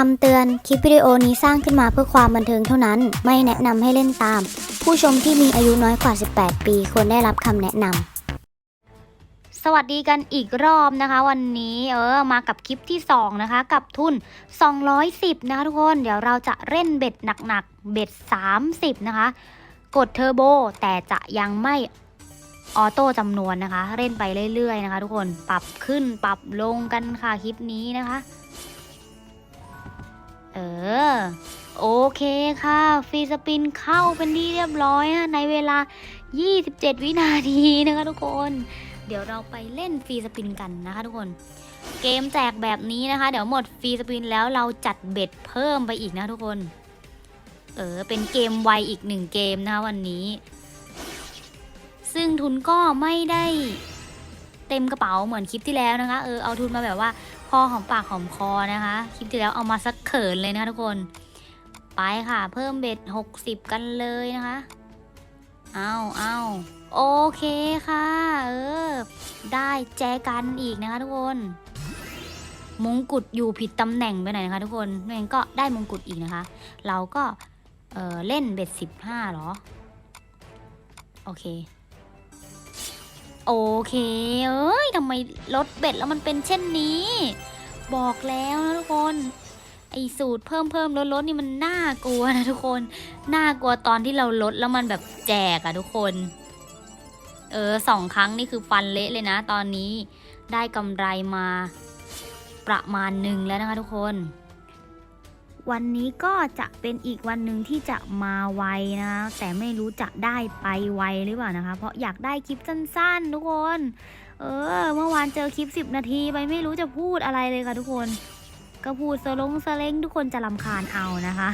คำเตือน คลิปวิดีโอนี้สร้างขึ้นมาเพื่อความบันเทิงเท่านั้น ไม่แนะนำให้เล่นตาม ผู้ชมที่มีอายุน้อยกว่า 18 ปีควรได้รับคำแนะนำ สวัสดีกันอีกรอบนะคะ วันนี้เออมากับคลิปที่ 2 นะคะ กับทุน 210 นะคะทุกคน เดี๋ยวเราจะเล่นเบ็ดหนักๆ เบ็ด 30 นะคะ กดเทอร์โบแต่จะยังไม่ออโต้จำนวนนะคะ เล่นไปเรื่อยๆนะคะ ทุกคน ปรับขึ้นปรับลงกันค่ะคลิปนี้นะคะ เออ โอเคค่ะ ฟรีสปินเข้าเป็นที่เรียบร้อยนะในเวลา 27 วินาทีนะคะทุกคน เดี๋ยวเราไปเล่นฟรีสปินกันนะคะทุกคน เกมแจกแบบนี้นะคะ เดี๋ยวหมดฟรีสปินแล้วเราจัดเบ็ดเพิ่มไปอีกนะทุกคน เออ เป็นเกมไวอีกหนึ่งเกมนะคะวันนี้ ซึ่งทุนก็ไม่ได้เต็มกระเป๋าเหมือนคลิปที่แล้วนะคะ เออ เอาทุนมาแบบว่า พอหอมปากหอมคอนะคะ คลิปที่แล้วเอามาสักเขินเลยนะคะทุกคน ไปค่ะ เพิ่มเบ็ด 60 กันเลยนะคะ เอาเอาโอเคค่ะ เออ ได้แจกันอีกนะคะทุกคน มงกุฎอยู่ผิดตำแหน่งไปหน่อยนะคะทุกคนไม่นก็ได้มงกุฎอีกนะคะ เราก็เออเล่นเบ็ดสิบห้าหรอ โอเค โอเคเอ้ยทำไมลดเบ็ดแล้วมันเป็นเช่นนี้ บอกแล้วนะทุกคน ไอสูตรเพิ่มเพิ่มลดลดนี่มันน่ากลัวนะทุกคน น่ากลัวตอนที่เราลดแล้วมันแบบแจกอะทุกคน เออสองครั้งนี่คือฟันเละเลยนะ ตอนนี้ได้กำไรมาประมาณหนึ่งแล้วนะคะทุกคน วันนี้ก็จะเป็นอีกวันหนึ่งที่จะมาไวนะ แต่ไม่รู้จะได้ไปไวหรือเปล่านะคะ เพราะอยากได้คลิปสั้นๆ ทุกคน เออ เมื่อวานเจอคลิป 10 นาทีไปไม่รู้จะพูดอะไรเลยค่ะทุกคน ก็พูดสลงสเลงทุกคนจะลำคาญเอานะคะ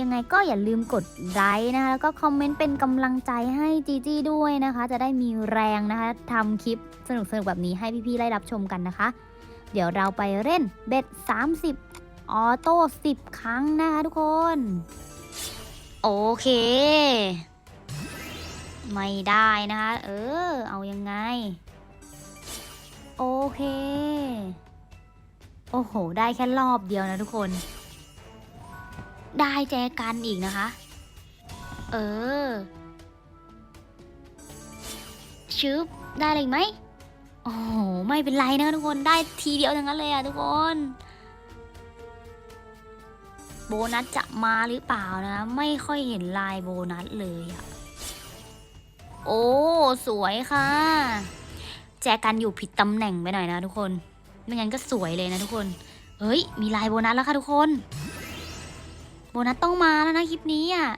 ยังไงก็อย่าลืมกดไลค์นะคะแล้วก็คอมเมนต์เป็นกำลังใจให้จีจี้ด้วยนะคะ จะได้มีแรงนะคะทำคลิปสนุกๆแบบนี้ให้พี่ๆได้รับชมกันนะคะ เดี๋ยวเราไปเล่นเบ็ด 30 ออโต้ 10 ครั้งนะคะทุกคน โอเค ไม่ได้นะคะ เออ เอายังไง โอเค โอ้โห ได้แค่รอบเดียวนะทุกคน ได้แจกันอีกนะคะ เออชึบได้อะไรอีกไหม โอ้โหไม่เป็นไรนะทุกคนได้ทีเดียวทั้งนั้นเลยอะทุกคน โบนัสจะมาหรือเปล่านะ ไม่ค่อยเห็นลายโบนัสเลยอะโอ้ สวยค่ะ แจกันอยู่ผิดตำแหน่งไปหน่อยนะทุกคน ไม่งั้นก็สวยเลยนะทุกคน เฮ้ย มีลายโบนัสแล้วค่ะทุกคน โบนัสต้องมาแล้วนะคลิปนี้อะ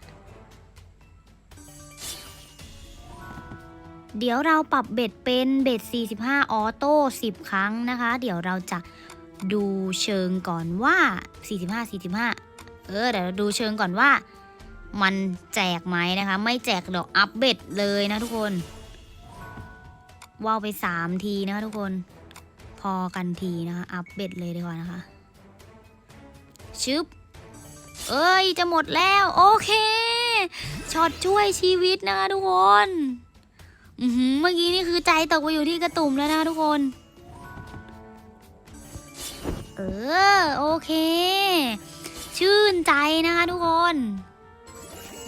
เดี๋ยวเราปรับเบ็ดเป็นเบ็ด 45 ออโต้ 10 ครั้งนะคะ เดี๋ยวเราจะดูเชิงก่อนว่า 45 45 เออ เดี๋ยวเราดูเชิงก่อนว่า มันแจกไหมนะคะ ไม่แจกเดี๋ยวอัพเบ็ดเลยนะทุกคน ว่าวไป 3 ทีนะคะทุกคน พอกันทีนะคะ อัพเบ็ดเลยดีกว่านะคะ ชึบ เอ้ย จะหมดแล้ว โอเค ช็อตช่วยชีวิตนะคะทุกคน อือหือเมื่อกี้นี่คือใจตกไปอยู่ที่กระตุ่มแล้วนะคะทุกคน เออ โอเค ชื่นใจนะคะทุกคน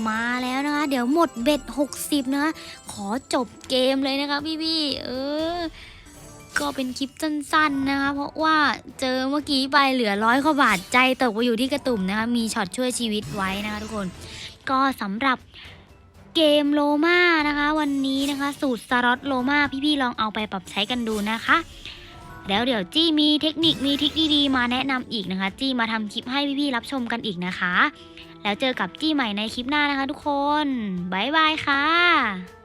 มาแล้วนะคะ เดี๋ยวหมดเบ็ด 60 นะคะ ขอจบเกมเลยนะคะพี่ๆ เออ ก็เป็นคลิปสั้นๆนะคะ เพราะว่าเจอเมื่อกี้ไปเหลือร้อยกว่าบาทใจตกไปอยู่ที่กระตุ่มนะคะ มีช็อตช่วยชีวิตไว้นะคะทุกคน ก็สำหรับ เกมโลมานะคะ วันนี้นะคะ สูตรสล็อตโลมาพี่ๆลองเอาไปปรับใช้กันดูนะคะ แล้วเดี๋ยวจี้มีเทคนิคมีทริคดีๆมาแนะนำอีกนะคะ จี้มาทำคลิปให้พี่ๆรับชมกันอีกนะคะ แล้วเจอกับจี้ใหม่ในคลิปหน้านะคะ ทุกคนบ๊ายบายค่ะ